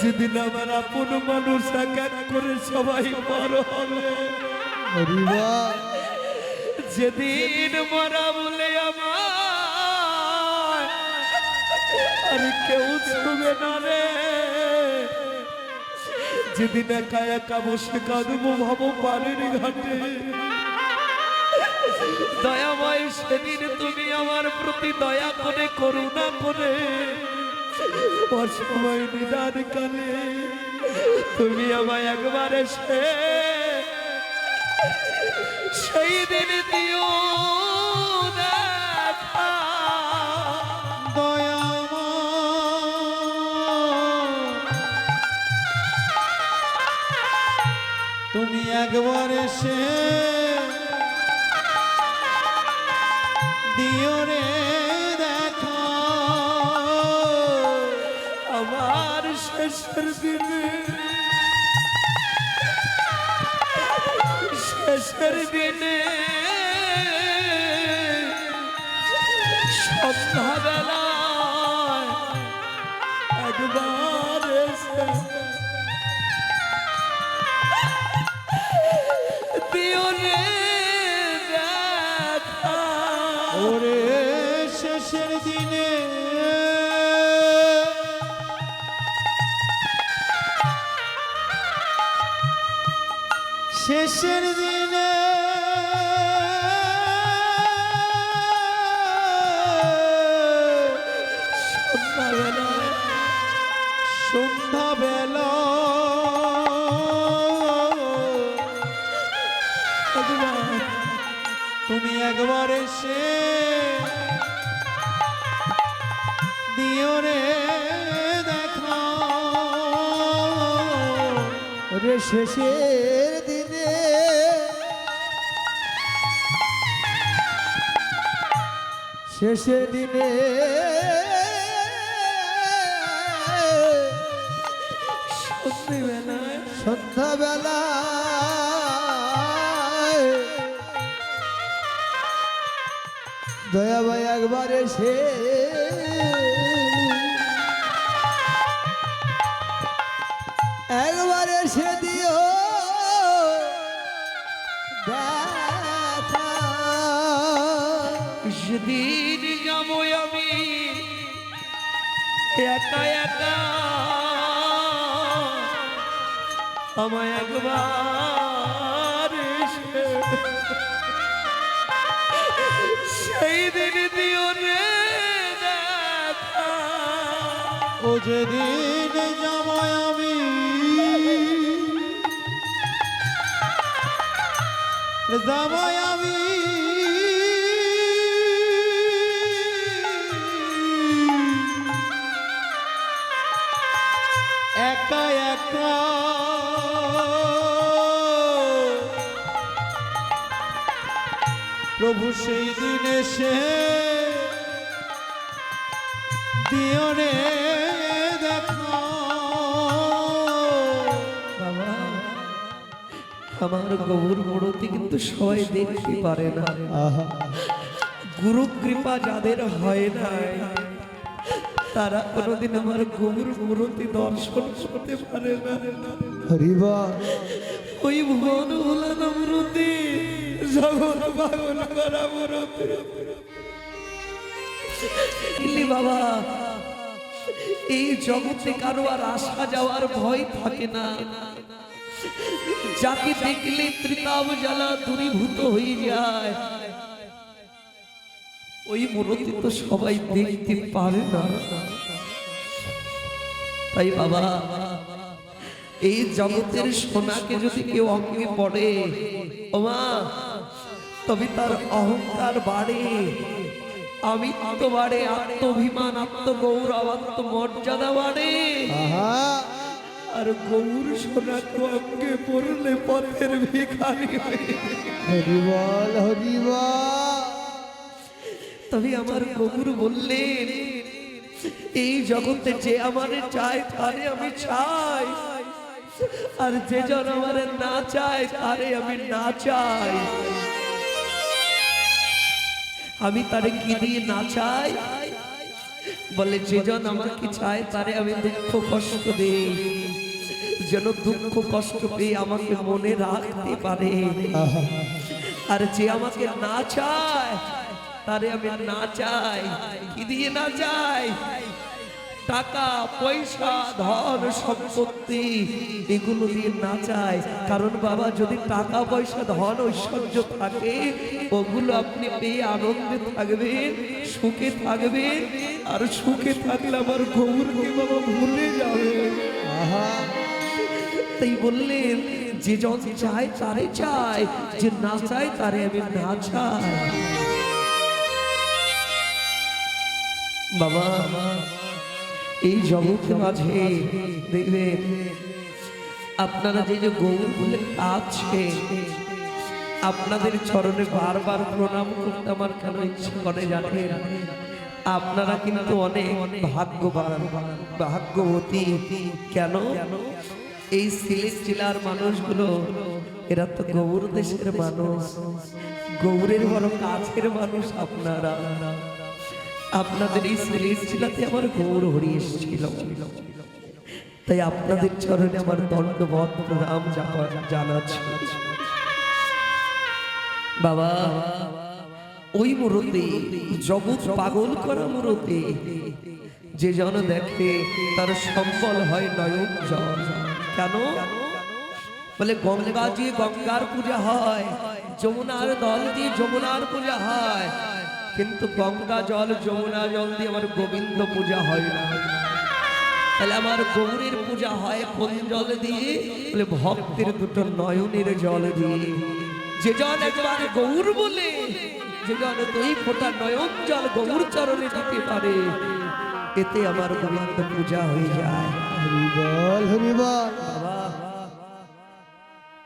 যেদিন আমার আপন মানুষ এক এক করে সবাই বড় হবে। যেদিন মরা বলে আমার আর কেউ ছুবে না রে। যেদিন একা একা বসে কাঁদবো ভাবো পানির ঘাটে। দয়াময় সেদিন তুমি আমার প্রতি দয়া করে করুণা করে। অসময় নিদান কালে তুমি আমায় একবার এসে সেই দিন দিও তুমি একবার এসে শেষের দিনে শেষের দিনে সন্ধ্যাবেলায় একবার এসে দিও রে ওরে শেষের দিনে শেষের দিনে তুমি একবার এসে দিও রে দেখা রে শেষের শেষের দিনে সন্ধ্যাবেলা দয়া ভাই একবার এসে সেদিন যাব আমি। একা একা। আমায় একবার সেই দিন দিও রে ও যেদিন জামাই আমি। জামাই আমি। একা একা প্রভু সেই দিন এসে দিও রে দেখা। বাবা আমার গৌর মূর্তি কিন্তু সবাই দেখতে পারে না। গুরু কৃপা যাদের হয় না তারা কোনোদিন আমার গৌর মূর্তি দর্শন করতে পারে না। হরিবা ওই ভুবন ভোলানো মূর্তি জগৎ পাগল করা মূর্তি ইলি বাবা এই জগতে কারও আর আসা যাওয়ার ভয় থাকে না। যাকে দেখলে ত্রিতাব জ্বালা দূরীভূত হয়ে যায়। ওই মূর্তি তো সবাই দেখতে পারে না। তাই বাবা এই জগতের সোনাকে যদি কেউ অঙ্গে পড়ে ওমা তবে তার অহংকার বাড়ে। আমি তো বাড়ে আত্মভিমান আত্মগৌরব আত্মমর্যাদা বাড়ে। আর গৌর সোনাকে অঙ্গে পড়লে পথের ভিখারি হরিবল হরিবল তবে আমার গৌর বললেন, এই জগতে যে আমারে চায় তারে আমি চাই। আর যে জন আমারে না চায় তারে আমি না চাই। আমি তারে কি দিয়ে না চাই? বলে যেজন আমাকে চায় তারে আমি দুঃখ কষ্ট দিই। যেন দুঃখ কষ্ট পেয়ে আমাকে মনে রাখতে পারে। আর যে আমাকে না চায় তারে আমি না চাই কি দিয়ে না চাই। টাকা, পয়সা, ধন, সম্পত্তি, এগুলো দিয়ে না চাই। কারণ বাবা, যদি টাকা, পয়সা, ধন, ঐশ্বর্য থাকে, ওগুলো আপনি পেয়ে আনন্দে থাকবেন, সুখে থাকবেন, আর সুখে থাকলে আমার গৌরকে বাবা ভুলে যাবে। আহা। তাই বললেন, যে যত চায়, তারে চায়, যে না চায়, তারে আমি না চাই। বাবা, এই জগতের মাঝে দেখবেন আপনারা যে যে গৌর বলে কাছে আপনাদের চরণে বারবার প্রণাম করতে আমার কেন ইচ্ছে করে জানে আপনারা কিন্তু অনেক ভাগ্যবান, ভাগ্যবতী। কেন? এই সিলেট জেলার মানুষগুলো, এরা তো গৌর দেশের মানুষ। গৌরের বড় কাছের মানুষ আপনারা। আপনাদের এই সিলেট জেলাতে আমার গৌর হরি এসেছিল। তাই আপনাদের চরণে আমার দণ্ডবত প্রণাম জানা- জানাচ্ছি। বাবা, ওই মুহূর্তে, জগৎ পাগল করা মুহূর্তে, যে জন দেখে তার সম্বল হয় নয়ন জল। কেন? বলে গঙ্গা দিয়ে গঙ্গার পূজা হয়, যমুনার দল দিয়ে যমুনার পূজা হয় কিন্তু গঙ্গা জল যমুনা জল দিয়ে আমার গোবিন্দ পূজা হয় না। তাহলে আমার গৌরের পূজা হয় কোন জল দিয়ে বলে ভক্তের দুটো নয়নের জল দিয়ে। যে জল একবার গৌর বলে যে জল দুই ফোঁটা নয়ন জল গৌর চরণে দিতে পারে এতে আমার গোবিন্দ পূজা হয়ে যায়।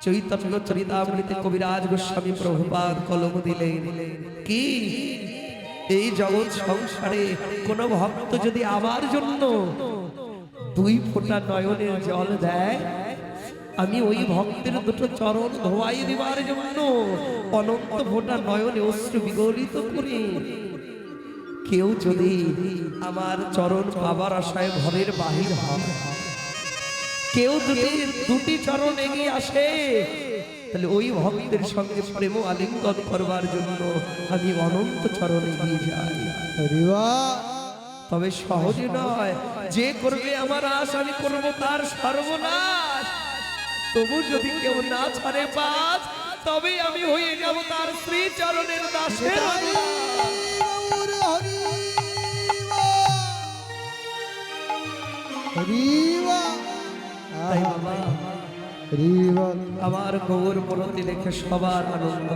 চৈতন্য চরিতামৃতে কবিরাজ গোস্বামী প্রভুপাদ কলম দিলেন কি? এই জগৎ সংসারে কোন ভক্ত যদি আমার জন্য দুই ফোঁটা নয়নের জল দেয়, আমি ওই ভক্তের দুটো চরণ ধোয়াই দেবার জন্য অনন্ত ফোঁটা নয়নে অশ্রু বিগলিত করি। কেউ যদি আমার চরণ পাবার আশায় ঘরের বাহির হয়, কেউ দুটি দুটি চরণ এগিয়ে আসে তাহলে ওই ভক্তের সঙ্গে প্রেম আলিঙ্গন করবার জন্য আমি অনন্ত চরণে এগিয়ে যাই। তবে সহজে নয় যে করবে আমার আশ আমি করব তার সর্বনাশ। তবু যদি কেউ না ছাড়ে পাস তবে আমি হয়ে যাব তার শ্রী চরণের দাসের হরি বাবা, আমার গৌর মূরতি দেখে সবার আনন্দ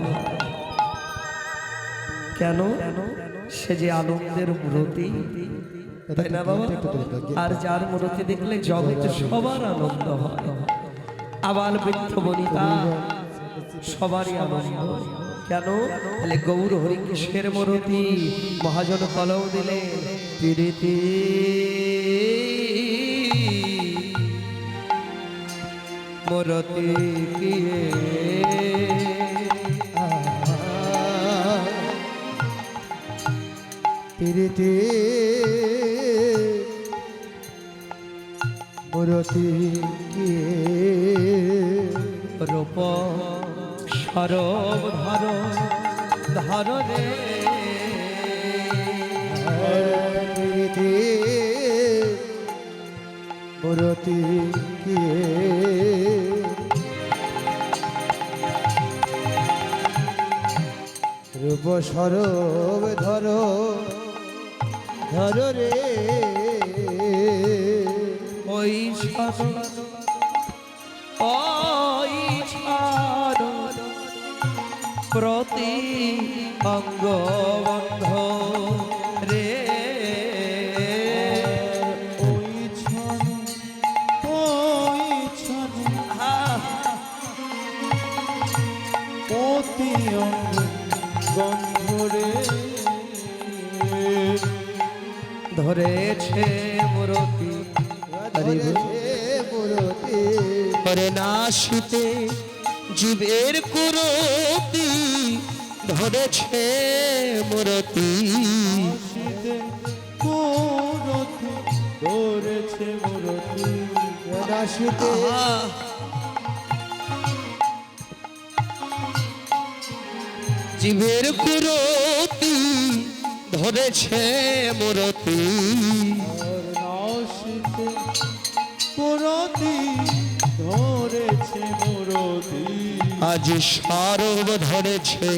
কেন? সে যে আনন্দের মূরতি। তাই না বাবা? আর যার মূরতি দেখলে জগতে সবার আনন্দ হয়। আবার বৃদ্ধ বনিতা সবারই আনন্দ। কেন? তাহলে গৌর হরিকৃষ্ণের মূরতি। মহাজন কলম দিলে প্রীতি মূরতি কিয়ে তিরিতে মূরতি কে রূপ সরব ধর ধর রে। তিরিতে মূরতি কে রূপ সরব ধরো ধরো রে। ওই ওই প্রতি অঙ্গ ধরেছে মুরতি ধরে না শীতে জীবের কুরতি ধরেছে মুরতি। ধরেছে জীবের কুরতি ধরেছে মূরতি। পুরতি ধরেছে মুরতি। আজ সরব ধরেছে।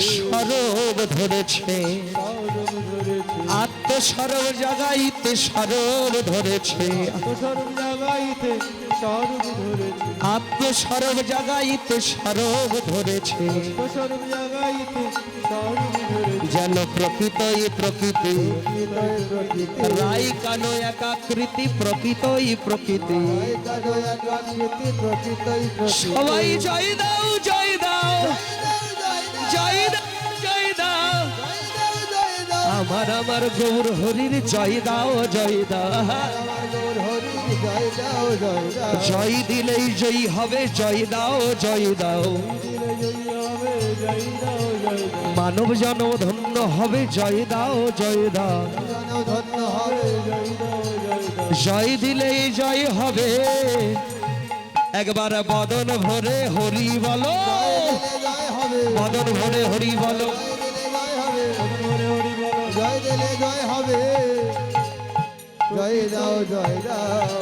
সরব ধরেছে। আত্মসরব জাগাইতে সরব ধরেছে। সর্ব জাগাইতে সৌরভ ধরেছে। আত্মসরব জাগাইতে সরব ধরেছে। সর্ব জাগাইতে ধরেছে। যেন প্রকৃতই প্রকৃতি। রাই কানো একাকৃতি প্রকৃতই প্রকৃতি। সবাই জয় দাও জয় দাও। আমার আমার গৌর হরির জয় দাও জয় দাও। জয় দিলেই জয়ী হবে জয় দাও জয় দাও। মানব জন ধন্য হবে জয় দাও জয় দাও। জয় দিলেই জয় হবে। একবার বদন ভরে হরি বলো। বদন ভরে হরি বলো। দিলে জয় হবে। জয় দাও জয় দাও।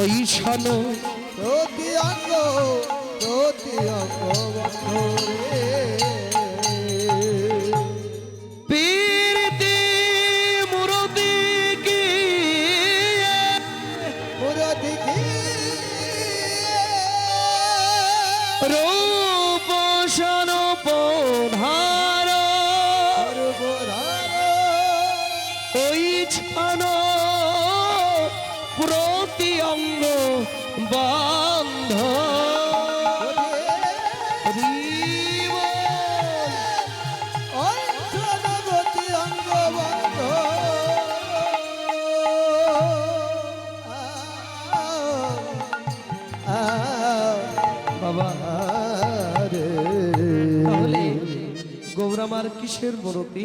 ওই ছনো প্রতি অঙ্গ প্রতি অঙ্গ কিসের মূরতি